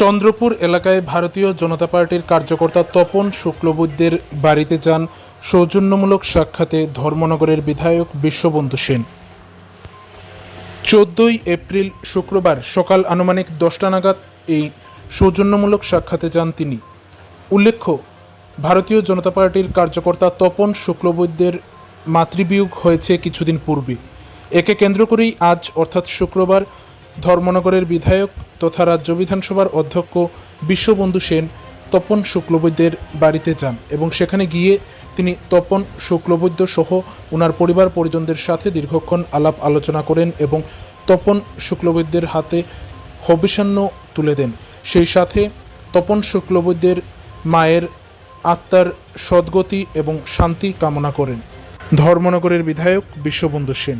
চন্দ্রপুর এলাকায় ভারতীয় জনতা পার্টির কার্যকর্তা তপন শুক্লবৈদ্যের বাড়িতে যান সৌজন্যমূলক সাক্ষাতে ধর্মনগরের বিধায়ক বিশ্ববন্ধু সেন। চোদ্দই এপ্রিল শুক্রবার সকাল আনুমানিক দশটা নাগাদ এই সৌজন্যমূলক সাক্ষাতে যান তিনি। উল্লেখ্য, ভারতীয় জনতা পার্টির কার্যকর্তা তপন শুক্লবৈদ্যের মাতৃবিয়োগ হয়েছে কিছুদিন পূর্বে। একে কেন্দ্র করেই আজ, অর্থাৎ শুক্রবার ধর্মনগরের বিধায়ক তথা রাজ্য বিধানসভার অধ্যক্ষ বিশ্ববন্ধু সেন তপন শুক্লবৈদ্যের বাড়িতে যান এবং সেখানে গিয়ে তিনি তপন শুক্লবৈদ্য সহ ওনার পরিবার পরিজনদের সাথে দীর্ঘক্ষণ আলাপ আলোচনা করেন এবং তপন শুক্লবৈদ্যের হাতে হবিষান্ন তুলে দেন। সেই সাথে তপন শুক্লবৈদ্যের মায়ের আত্মার সদ্গতি এবং শান্তি কামনা করেন। ধর্মনগরের বিধায়ক বিশ্ববন্ধু সেন।